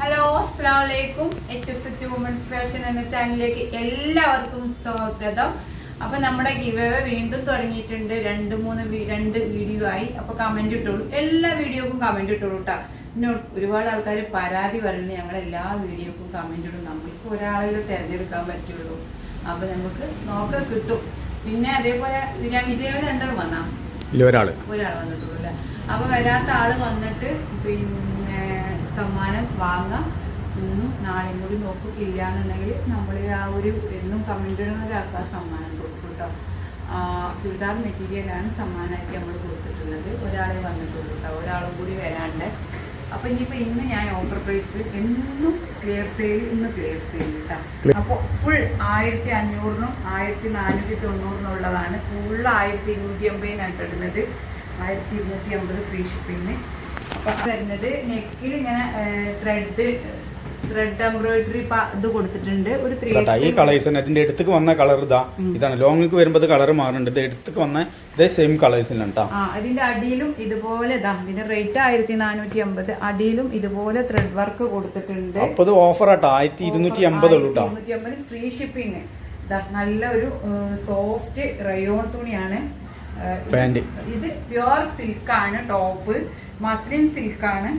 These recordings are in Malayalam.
ഹലോ അസ്സാം വലൈക്കും H S H women's fashion എന്ന ചാനലിലേക്ക് എല്ലാവർക്കും സ്വാഗതം. അപ്പൊ നമ്മുടെ ഗിവ് വീണ്ടും തുടങ്ങിയിട്ടുണ്ട്. രണ്ട് മൂന്ന് രണ്ട് വീഡിയോ ആയി. അപ്പൊ കമന്റ് ഇട്ടോളൂ. എല്ലാ വീഡിയോക്കും കമന്റ് ഇട്ടോളൂ കേട്ടോ ഒരുപാട് ആൾക്കാർ പരാതി പറയുന്നത് ഞങ്ങൾ എല്ലാ വീഡിയോക്കും കമന്റ് ഇടും. നമ്മൾക്ക് ഒരാളെ തിരഞ്ഞെടുക്കാൻ പറ്റുള്ളൂ. അപ്പൊ നമുക്ക് നോക്ക കിട്ടും. പിന്നെ അതേപോലെ ഞാൻ വിജയവൻ രണ്ടാൾ വന്നാ? ഒരാൾ. ഒരാൾ വന്നിട്ടുള്ളൂ അല്ലെ അപ്പൊ വരാത്ത ആൾ വന്നിട്ട് പിന്നെ സമ്മാനം വാങ്ങാം. ഇന്നും നാളെയും കൂടി നോക്കും ഇല്ലാന്നുണ്ടെങ്കിൽ നമ്മൾ ആ ഒരു എന്നും കമന്റ് ഇടുന്ന ഒരാൾക്ക് ആ സമ്മാനം കൊടുക്കും കേട്ടോ. ചുരിദാർ മെറ്റീരിയലാണ് സമ്മാനമായിട്ട് നമ്മൾ കൊടുത്തിട്ടുള്ളത്. ഒരാളെ വന്നിട്ടുള്ളൂ കേട്ടോ. ഒരാളും കൂടി വരാണ്ട്. അപ്പോൾ ഇനിയിപ്പോൾ ഇന്ന് ഞാൻ ഓഫർ പ്രൈസ് എന്നും ക്ലിയർ സെയിൽ ഇന്ന് ക്ലിയർ സെയിൽ കേട്ടോ അപ്പോൾ ഫുൾ ആയിരത്തി അഞ്ഞൂറിനും ആയിരത്തി നാനൂറ്റി തൊണ്ണൂറിനുള്ളതാണ് ഫുൾ ആയിരത്തി ഇരുന്നൂറ്റി അമ്പതിനായിട്ട് ഇടുന്നത്. ആയിരത്തി ഇരുന്നൂറ്റി അമ്പത് ഫ്രീ ഷിപ്പിങ്ങിന് അപ്പൊ വരുന്നത് നെക്കിൽ ഇങ്ങനെ ത്രെഡ് ത്രെഡ് എംബ്രോയിഡറി ഇത് കൊടുത്തിട്ടുണ്ട്. ഒരു ത്രീ ഈ കളേഴ്സ് അതിന്റെ അടുത്തേക്ക് വന്ന കളർ ഇതാ. ഇതാണ്. ലോങ്ങിക്ക് വരുമ്പോൾ കളർ മാറുന്നുണ്ട്. ഇത് എടുത്തേക്ക് വന്ന ഇതേ സെയിം കളേഴ്സിലാണ് കേട്ടോ ആ ഇതിന്റെ അടിയിലും ഇതുപോലെ ഇതാ. ഇതിന്റെ റേറ്റ് ആയിരത്തി നാനൂറ്റി അമ്പത്. അടിയിലും ഇതുപോലെ ത്രെഡ് വർക്ക് കൊടുത്തിട്ടുണ്ട്. അപ്പൊ ഇത് ഓഫർ ആട്ടോ. ആയിരത്തി ഇരുന്നൂറ്റി അമ്പത് ഉള്ളൂ ഫ്രീ ഷിപ്പിംഗ് നല്ല ഒരു സോഫ്റ്റ് റയോൺ തുണിയാണ്. ഇത് പ്യുവർ സിൽക്കാണ് ടോപ്പ് മസ്ലിൻ സിൽക്കാണ്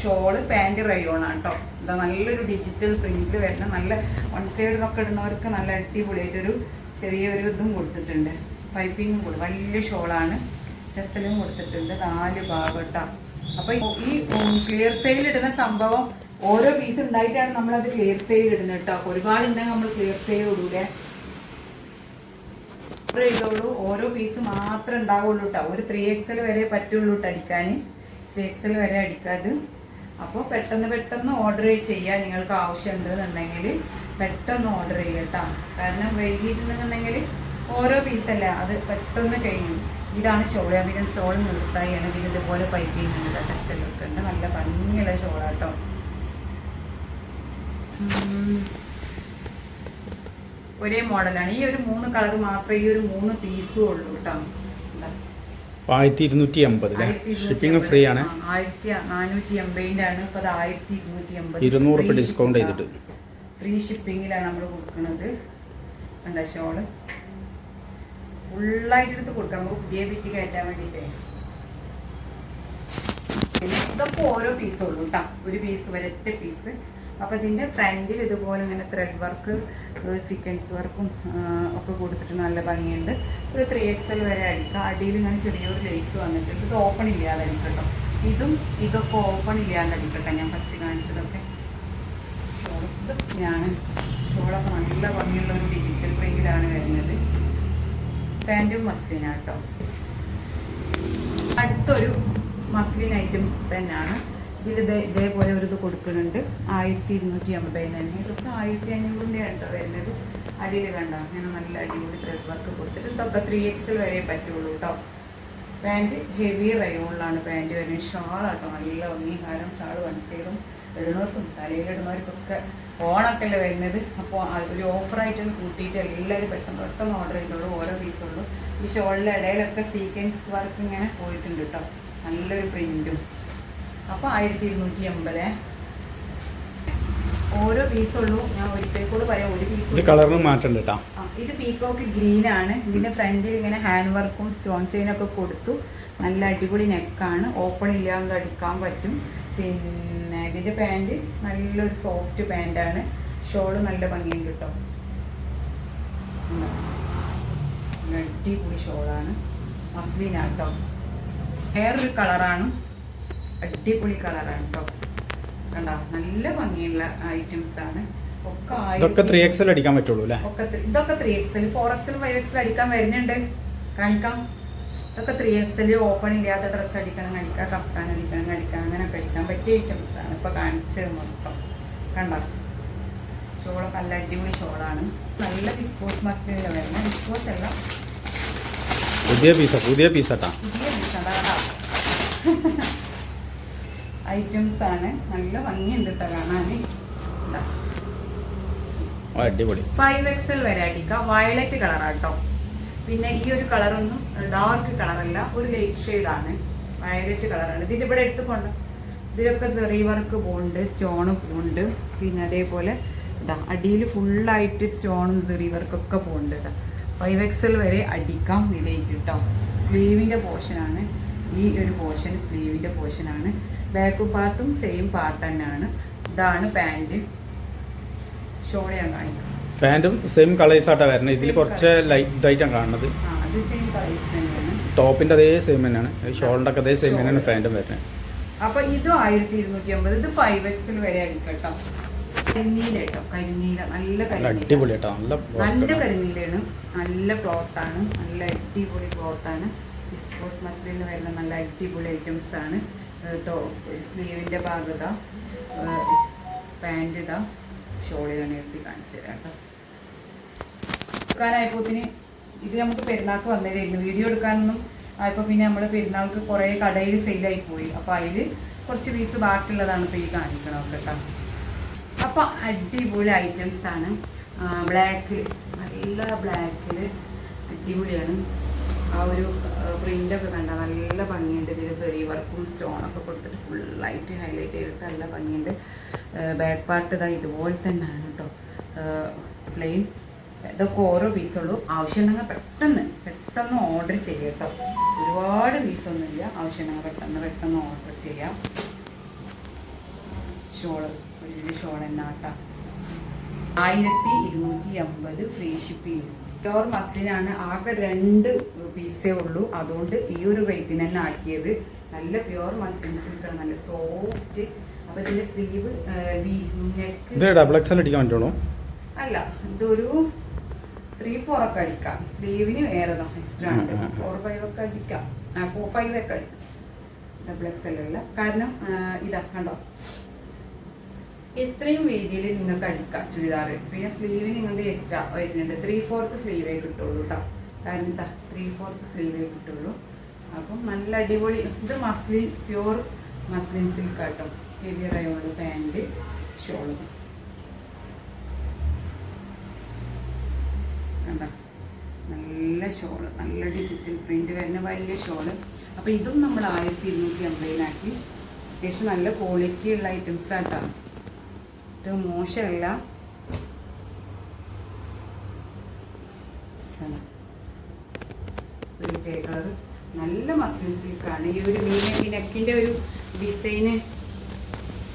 ഷോൾ പാന്റ് റയോൺ കേട്ടോ ഇതാ നല്ലൊരു ഡിജിറ്റൽ പ്രിന്റിൽ വരുന്ന നല്ല വൺ സൈഡ് സൈഡിലൊക്കെ ഇടുന്നവർക്ക് നല്ല അടിപൊളിയായിട്ടൊരു ചെറിയൊരു ഇതും കൊടുത്തിട്ടുണ്ട്. പൈപ്പിങ്ങും കൊടുക്കും വലിയ ഷോളാണ്. ടെസലും കൊടുത്തിട്ടുണ്ട്. നാല് ഭാഗം കേട്ടോ അപ്പോൾ ഈ ക്ലിയർ സെയിൽ ഇടുന്ന സംഭവം ഓരോ പീസ് ഉണ്ടായിട്ടാണ് നമ്മളത് ക്ലിയർ സെയിൽ ഇടുന്നത് കേട്ടോ ഒരുപാട് ഉണ്ടെങ്കിൽ നമ്മൾ ക്ലിയർ സെയിൽ ഇടൂലേ. ഓരോ പീസ് മാത്രമേ ഉണ്ടാവുള്ളൂ കേട്ടോ ഒരു ത്രീ എക്സൽ വരെ പറ്റുള്ളൂ കേട്ടോ അടിക്കാൻ ത്രീ എക്സൽ വരെ അടിക്കാത് അപ്പോൾ പെട്ടെന്ന് പെട്ടെന്ന് ഓർഡർ ചെയ്യുക നിങ്ങൾക്ക് ആവശ്യമുണ്ടെന്നുണ്ടെങ്കിൽ പെട്ടെന്ന് ഓർഡർ ചെയ്യുക കേട്ടോ കാരണം വൈകിട്ടുണ്ടെന്നുണ്ടെങ്കിൽ ഓരോ പീസല്ല അത് പെട്ടെന്ന് കഴിയും. ഇതാണ് ഷോൾ ഞാൻ പിന്നെ ഷോൾ നിർത്തായാണ്. ഇതിൽ ഇതുപോലെ പൈപ്പിംഗ് ഉണ്ട് ടെക്സ്റ്റൈലൊക്കെ ഉണ്ട്. നല്ല ഭംഗിയുള്ള ഷോളാട്ടോ ഒരേ മോഡലാണ് ഈ ഒരു മൂന്ന് കളർ മാത്രമേ ഈ ഒരു മൂന്ന് പീസും ഉള്ളൂ കേട്ടോ ആയിരത്തി ഇരുന്നൂറ്റി അല്ലേ ഷിപ്പിംഗ് ഫ്രീ ആണ്. ആയിരത്തി നാനൂറ്റി എൺപതിന്റെ ആണ്. ഇപ്പൊ അത് ആയിരത്തി ഇരുന്നൂറ്റി അമ്പത് ഇരുന്നൂറ് രൂപ ഡിസ്കൗണ്ട് ചെയ്തിട്ട്. ഫ്രീ ഷിപ്പിംഗിലാണ് നമ്മൾ കൊടുക്കുന്നത്. എന്താ ഷോൾ? ഫുള്ളായിട്ട് എടുത്ത് കൊടുക്കാം. നമുക്ക് പുതിയ വിറ്റ് കയറ്റാൻ വേണ്ടിയിട്ടേ. ഇതൊക്കെ ഓരോ പീസുള്ളൂ കേട്ടോ ഒരു പീസ് ഒരൊറ്റ പീസ് അപ്പൊ ഇതിന്റെ ഫ്രണ്ടിൽ ഇതുപോലെ ഇങ്ങനെ ത്രെഡ് വർക്ക് സീക്വൻസ് വർക്കും ഒക്കെ കൊടുത്തിട്ട് നല്ല ഭംഗിയുണ്ട്. ഒരു ത്രീ എക്സ് എൽ വരെ അടിക്കാം. അടിയിൽ ഇങ്ങനെ ചെറിയൊരു ലേസ് വന്നിട്ടുണ്ട്. ഇത് ഓപ്പൺ ഇല്ലാതെ അടിക്കട്ടോ ഇതും ഇതൊക്കെ ഓപ്പൺ ഇല്ലാതെ അടിക്കട്ടെ ഞാൻ ഫസ്റ്റ് കാണിച്ചതൊക്കെ. ഞാൻ ഷോളൊക്കെ നല്ല ഭംഗിയുള്ള ഒരു ഡിജിറ്റൽ പ്രിന്റിലാണ് വരുന്നത്. പാന്റും മസ്ലിനാട്ടോ അടുത്തൊരു മസ്ലിൻ ഐറ്റംസ് തന്നെയാണ്. ഇതിൽ ഇതേ ഇതേപോലെ ഒരു ഇത് കൊടുക്കുന്നുണ്ട്. ആയിരത്തി ഇരുന്നൂറ്റി അമ്പതിന് തന്നെ. ഇതൊക്കെ ആയിരത്തി അഞ്ഞൂറിന്റെ കേട്ടോ വരുന്നത്. അടിയിൽ കണ്ടോ? അങ്ങനെ നല്ല അടിപൊളി ത്രെഡ് വർക്ക് കൊടുത്തിട്ട് ഇതൊക്കെ ത്രീ എക്സൽ വരെ പറ്റുള്ളൂ കേട്ടോ പാന്റ് ഹെവി റയോണിലാണ് പാന്റ് വരുന്നത്. ഷാളാട്ടോ. നല്ല അംഗീകാരം. ഷാൾ വൺ സൈഡും ഇടുന്നവർക്കും തലയിലിടുന്നവർക്കൊക്കെ ഓണൊക്കെ അല്ലേ വരുന്നത് അപ്പോൾ ഒരു ഓഫറായിട്ട് കൂട്ടിയിട്ട് എല്ലാവരും പെട്ടെന്ന് പെട്ടെന്ന് ഓർഡർ ചെയ്തോളൂ. ഓരോ പീസുള്ളൂ ഈ ഷോളിന്റെ ഇടയിലൊക്കെ സീക്വൻസ് വർക്ക് ഇങ്ങനെ പോയിട്ടുണ്ട് കേട്ടോ നല്ലൊരു പ്രിന്റും അപ്പോൾ ആയിരത്തി ഇരുന്നൂറ്റി എൺപത് ഓരോ പീസുള്ളൂ ഞാൻ ഒരിക്കൽ പറയാം ഒരു ഇത് പീസ് കളറിന് മാറ്റം കേട്ടോ ഇത് പീക്കോക്ക് ഗ്രീൻ ആണ്. ഇതിന്റെ ഫ്രണ്ടിൽ ഇങ്ങനെ ഹാൻഡ് വർക്കും സ്റ്റോൺ ചെയിനൊക്കെ കൊടുത്തു. നല്ല അടിപൊളി നെക്കാണ് ഓപ്പൺ ഇല്ലാണ്ട് അടിക്കാൻ പറ്റും. പിന്നെ ഇതിന്റെ പാന്റ് നല്ലൊരു സോഫ്റ്റ് പാന്റാണ് ഷോൾ നല്ല ഭംഗിയുണ്ട് കേട്ടോ അടിപൊളി ഷോളാണ് മസ്ലിനാട്ടോ വേറൊരു കളറാണ് അടിപൊളി കളറാണ് കേട്ടോ കണ്ടോ? നല്ല ഭംഗിയുള്ള ഐറ്റംസ് ആണ്. ഒക്കെ ഇതൊക്കെ ത്രീ എക്സൽ അടിക്കാൻ പറ്റുള്ളൂ അല്ലേ? ഇതൊക്കെ three XL four XL five XL അടിക്കാൻ വരുന്നുണ്ട്. കാണിക്കാം. ഇതൊക്കെ ത്രീ എക്സൽ ഓപ്പൺ ഇല്ലാത്ത ഡ്രസ്സ് അടിക്കണം കഴിക്കാം കപ്പാൻ അടിക്കണം കഴിക്കാം അങ്ങനെയൊക്കെ അടിക്കാൻ പറ്റിയ ഐറ്റംസ് ആണ് ഇപ്പൊ കാണിച്ചത് മൊത്തം. കണ്ട? ഷോളൊക്കെ നല്ല അടിപൊളി ഷോളാണ് നല്ല ഡിസ്പോസ് മസ്റ്റിലാണ് വരുന്നത് ഡിസ്പോസ് അല്ല. പുതിയ പീസാ പുതിയ പീസാട്ടാ പുതിയ ഐറ്റംസ് ആണ് നല്ല ഭംഗിയുണ്ട് കേട്ടോ കാണാൻ അടിപൊളി. ഫൈവ് എക്സൽ വരെ അടിക്കാം വയലറ്റ് കളറാട്ടോ പിന്നെ ഈ ഒരു കളറൊന്നും ഡാർക്ക് കളറല്ല ഒരു ലൈറ്റ് ഷെയ്ഡാണ് വയലറ്റ് കളറാണ് ഇതിന്റെ ഇവിടെ എടുത്തുകൊണ്ട് ഇതിലൊക്കെ സെറി വർക്ക് പോകുന്നുണ്ട് സ്റ്റോണ് പോകുന്നുണ്ട് പിന്നെ അതേപോലെ ഇതാ അടിയിൽ ഫുള്ളായിട്ട് സ്റ്റോണും സെറി വർക്കൊക്കെ പോകുന്നുണ്ട് ഇതാ ഫൈവ് എക്സൽ വരെ അടിക്കാം ഇതേറ്റ് കേട്ടോ സ്ലീവിന്റെ പോർഷനാണ് ഈ ഒരു പോർഷൻ സ്ലീവിന്റെ പോർഷനാണ് ബാക്ക് പാർട്ടും സെയിം പാർട്ട് തന്നെയാണ്. ഇതാണ് പാന്റ് ഷോൾ ഞാൻ കാണിക്കാം. പാന്റും സെയിം കളേഴ്സ് ആയിട്ടാണ് വരുന്നത് ഇതിൽ കുറച്ച് ലൈറ്റ് ഇതായിട്ടാണ് കാണുന്നത്. ആ അത് സെയിം തന്നെയാണ്. ടോപ്പിന്റെ അതേ സെയിം തന്നെയാണ്. ഷോളിന്റെ ഒക്കെ അതേ സെയിം തന്നെയാണ് പാന്റും വരുന്നത് അപ്പൊ ഇതും ആയിരത്തി ഇരുന്നൂറ്റി അമ്പത് ഇത് ഫൈവ് എക്സിൽ വരെ കേട്ടോ. കരിനീല കേട്ടോ. കരിനീല. നല്ല അടിപൊളി കേട്ടോ. നല്ല നല്ല കരിനീലാണ് നല്ല ക്ലോത്ത് ആണ്. നല്ല അടിപൊളി ക്ലോത്ത് ആണ്. വിസ്കോസ് മസ്ലിന് വരുന്ന നല്ല അടിപൊളി ഐറ്റംസ് ആണ്. ടോപ്പ് സ്ലീവിന്റെ ഭാഗത പാന്റ് ഇതാ ഷോളി എടുത്ത് കാണിച്ചു തരാം കേട്ടോ. എടുക്കാനായപ്പോത്തിന് ഇത് നമുക്ക് പെരുന്നാൾക്ക് വന്നതായിരുന്നു വീഡിയോ എടുക്കാനൊന്നും ആയപ്പോൾ പിന്നെ നമ്മൾ പെരുന്നാൾക്ക് കുറേ കടയിൽ സെയിലായി പോയി. അപ്പോൾ അതിൽ കുറച്ച് പീസ് ബാക്കിയുള്ളതാണ് ഇപ്പോൾ ഈ കാണിക്കണം കേട്ടോ. അപ്പോൾ അടിപൊളി ഐറ്റംസ് ആണ്. ബ്ലാക്കിൽ നല്ല ബ്ലാക്കിൽ അടിപൊളിയാണ്. ആ ഒരു പ്രിന്റൊക്കെ കണ്ട നല്ല ഭംഗിയുണ്ട്. ഇതിൽ ചെറിയ വർക്കും സ്റ്റോണൊക്കെ കൊടുത്തിട്ട് ഫുള്ളായിട്ട് ഹൈലൈറ്റ് ചെയ്തിട്ട് നല്ല ഭംഗിയുണ്ട്. ബാക്ക് പാർട്ട് ഇതാ ഇതുപോലെ തന്നെയാണ് കേട്ടോ പ്ലെയിൻ ഇതൊക്കെ ഓരോ പീസുള്ളൂ ആവശ്യമുണ്ടെങ്കിൽ പെട്ടെന്ന് പെട്ടെന്ന് ഓർഡർ ചെയ്യാം കേട്ടോ ഒരുപാട് പീസൊന്നുമില്ല ആവശ്യമുണ്ടെങ്കിൽ പെട്ടെന്ന് പെട്ടെന്ന് ഓർഡർ ചെയ്യാം. ഷോൾ വലിയ ഷോൾ തന്നെ കേട്ടോ ആയിരത്തി ഇരുന്നൂറ്റി അമ്പത് ഫ്രീ ഷിപ്പിംഗ് പ്യോർ മസ്ലിനാണ് ആകെ രണ്ട് പീസേ ഉള്ളൂ. അതുകൊണ്ട് ഈ ഒരു റേറ്റിന് തന്നെ ആക്കിയത്. നല്ല പ്യോർ മസ്ലിൻ സിൽക്കാണ് നല്ല സോഫ്റ്റ് അപ്പൊ ഇതിന്റെ സ്ലീവ് നെക്ക് ഡബിൾ എക്സൽ അടിക്കാൻ പറ്റുള്ളൂ. അല്ല ഇതൊരു ത്രീ ഫോർ ഒക്കെ അടിക്കാം. സ്ലീവിന് വേറെ എക്സ്ട്രാ ഉണ്ട്. ഫോർ ഫൈവ് ഒക്കെ അടിക്കാം. ഫോർ ഫൈവ് ഒക്കെ അടിക്കാം. ഡബിൾ എക്സ് അല്ല. കാരണം ഇതാ കണ്ടോ? ഇത്രയും വീതിയിൽ നിങ്ങൾക്ക് അടിക്കാം ചുരിദാർ പിന്നെ സ്ലീവ് നിങ്ങളുടെ എക്സ്ട്രാ വരുന്നുണ്ട്. ത്രീ ഫോർത്ത് സ്ലീവേ കിട്ടുള്ളൂ കേട്ടോ കാരണം എന്താ? ത്രീ ഫോർത്ത് സ്ലീവേ കിട്ടുള്ളൂ. അപ്പം നല്ല അടിപൊളി ഇത് മസ്ലിൻ പ്യൂർ മസ്ലിൻ സിൽക്ക് ആട്ടോ. ഹെവി റയോൾ പാന്റ് ഷോളും കണ്ട? നല്ല ഷോൾ നല്ല ഡിജിറ്റൽ പ്രിന്റ് വരുന്ന വലിയ ഷോൾ അപ്പോൾ ഇതും നമ്മൾ ആയിരത്തി ഇരുന്നൂറ്റി അമ്പതിനാക്കി. അത്യാവശ്യം നല്ല ക്വാളിറ്റി ഉള്ള ഐറ്റംസ് ആയിട്ടാണ് ഇത് മോശമല്ല? ഒരു ഗ്രേ കളർ നല്ല മസ്ലിൻ സിൽക്കാണ് ഈ ഒരു മീൻ നെക്കിന്റെ ഒരു ഡിസൈന്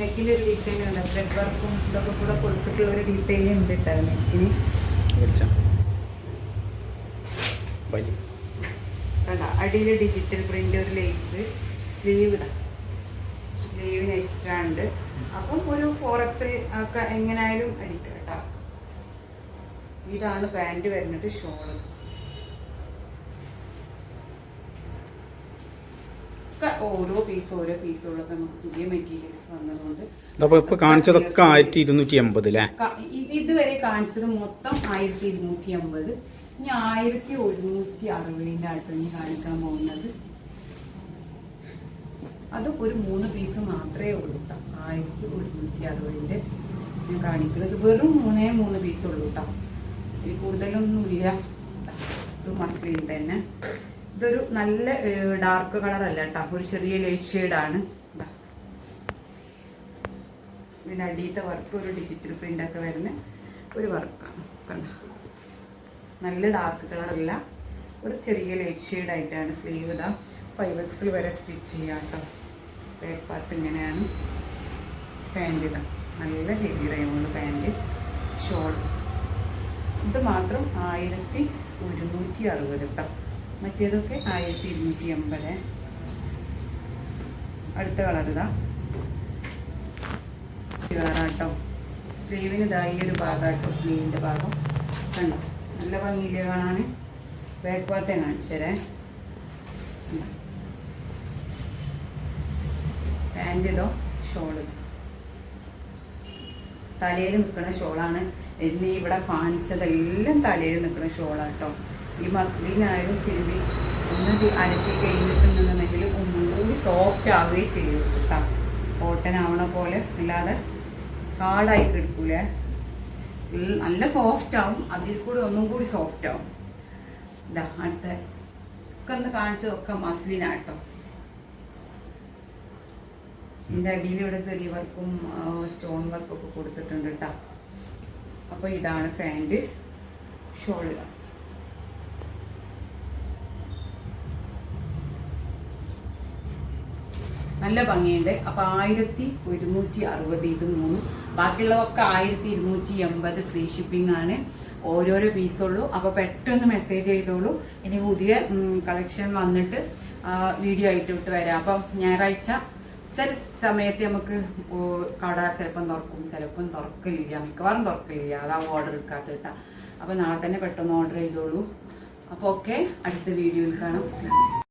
നെക്കിന്റെ ഒരു ഡിസൈൻ ഉണ്ട്. ത്രെഡ് വർക്കും ഇതൊക്കെ കൂടെ കൊടുത്തിട്ടുള്ള ഒരു ഡിസൈൻ ഉണ്ട് കേട്ടോ നെക്കിന് അടിയിൽ ഡിജിറ്റൽ പ്രിന്റ് ഒരു ലേസ് സ്ലീവ് ഇതാ. സ്ലീവിന് എക്സ്ട്രാ ഉണ്ട് അപ്പം ഒരു ഫോർ എക്സൽ ഒക്കെ എങ്ങനെയായാലും അടിക്കാം കേട്ടോ. ഇതാണ് പാന്റ് വരുന്നത് ഷോൾ ഓരോ പീസ് ഓരോ പീസുകളൊക്കെ നമുക്ക് പുതിയ മെറ്റീരിയൽസ് വന്നതുകൊണ്ട് കാണിച്ചതൊക്കെ ആയിരത്തി ഇരുന്നൂറ്റി എൺപത് ഇ- ഇതുവരെ കാണിച്ചത് മൊത്തം ആയിരത്തി ഇരുന്നൂറ്റി അമ്പത് ഇനി ആയിരത്തി ഒരുന്നൂറ്റി അറുപതിന്റെ ആയിട്ട് ഇനി കാണിക്കാൻ പോകുന്നത് അത് ഒരു മൂന്ന് പീസ് മാത്രമേ ഉള്ളൂ കേട്ടോ ആയിരത്തി ഒരുന്നൂറ്റി അറുപതിന്റെ ഞാൻ കാണിക്കുന്നത്. വെറും മൂന്നേ മൂന്ന് പീസ് ഉള്ളൂ കേട്ടോ ഇതിൽ കൂടുതലൊന്നുമില്ല. ഇത് മസ്ലിൻ തന്നെ. ഇതൊരു നല്ല ഡാർക്ക് കളർ അല്ല കേട്ടോ ഒരു ചെറിയ ലൈറ്റ് ഷെയ്ഡാണ് ഇതാ ഇതിന്റെ അടിയത്തെ വർക്ക് ഒരു ഡിജിറ്റൽ പ്രിന്റൊക്കെ വരുന്ന ഒരു വർക്കാണ് കണ്ട? നല്ല ഡാർക്ക് കളറല്ല ഒരു ചെറിയ ലൈറ്റ് ഷെയ്ഡ് ആയിട്ടാണ് സ്ലീവ് ഇതാ. ഫൈവ് എക്സിൽ വരെ സ്റ്റിച്ച് ചെയ്യാം കേട്ടോ ബാക്ക് പാർട്ട് ഇങ്ങനെയാണ്. പാന്റ് ഇതാ നല്ല ഹെവി റൈമുള്ള പാന്റ് ഷോൾ ഇത് മാത്രം ആയിരത്തി ഒരുന്നൂറ്റി അറുപത് കേട്ടോ മറ്റേതൊക്കെ ആയിരത്തി ഇരുന്നൂറ്റി അമ്പത് അടുത്ത കളർ ഇതാ. കളറാട്ടോ സ്ലീവിന് ഇതാ ഈ ഒരു ഭാഗമാട്ടോ സ്ലീവിന്റെ ഭാഗം. കണ്ടോ? നല്ല ഭംഗിയിലെ കാണാൻ ബാക്ക് പാർട്ടേ കാണിച്ചേരേ പാന്റ് ഇതോ? ഷോൾ തലയിൽ നിൽക്കുന്ന ഷോളാണ് എന്നീ ഇവിടെ കാണിച്ചതെല്ലാം തലയിൽ നിൽക്കുന്ന ഷോളാട്ടോ ഈ മസ്ലിനായാലും തിരുമ്പി ഒന്ന് അലക്കി കഴിഞ്ഞിട്ടുണ്ടെന്നുണ്ടെങ്കിൽ ഒന്നുകൂടി സോഫ്റ്റ് ആവുകയും ചെയ്യും കേട്ടോ. കോട്ടൺ ആവണ പോലെ അല്ലാതെ ഹാർഡായി കിടക്കൂലേ നല്ല സോഫ്റ്റ് ആവും. അതിൽ കൂടി ഒന്നും കൂടി സോഫ്റ്റ് ആവും. ഇതാ അടുത്ത. ഒക്കെ ഒന്ന് കാണിച്ചതൊക്കെ മസ്ലിനാട്ടോ ഇതിന്റെ അടിയിൽ ഇവിടെ ചെറിയ വർക്കും സ്റ്റോൺ വർക്കും ഒക്കെ കൊടുത്തിട്ടുണ്ട് കേട്ടോ അപ്പോൾ ഇതാണ് ഫാൻഡ് ഷോൾ നല്ല ഭംഗിയുണ്ട്. അപ്പോൾ ആയിരത്തി ഒരുന്നൂറ്റി അറുപത് ഇത് മൂന്ന്. ബാക്കിയുള്ളതൊക്കെ ആയിരത്തി ഇരുന്നൂറ്റി എൺപത് ഫ്രീ ഷിപ്പിംഗ് ആണ്. ഓരോരോ പീസുള്ളൂ അപ്പോൾ പെട്ടെന്ന് മെസ്സേജ് ചെയ്തോളൂ. ഇനി പുതിയ കളക്ഷൻ വന്നിട്ട് വീഡിയോ ആയിട്ട് വിട്ട് വരാം. അപ്പം ഞായറാഴ്ച ചില സമയത്ത് നമുക്ക് കട ചിലപ്പം തുറക്കും ചിലപ്പം തുറക്കില്ല മിക്കവാറും തുറക്കില്ല അതാ ഓർഡർ എടുക്കാത്ത കേട്ടാ. അപ്പൊ നാളെ തന്നെ പെട്ടെന്ന് ഓർഡർ ചെയ്തോളൂ. അപ്പോൾ ഓക്കെ അടുത്ത വീഡിയോയിൽ കാണാം.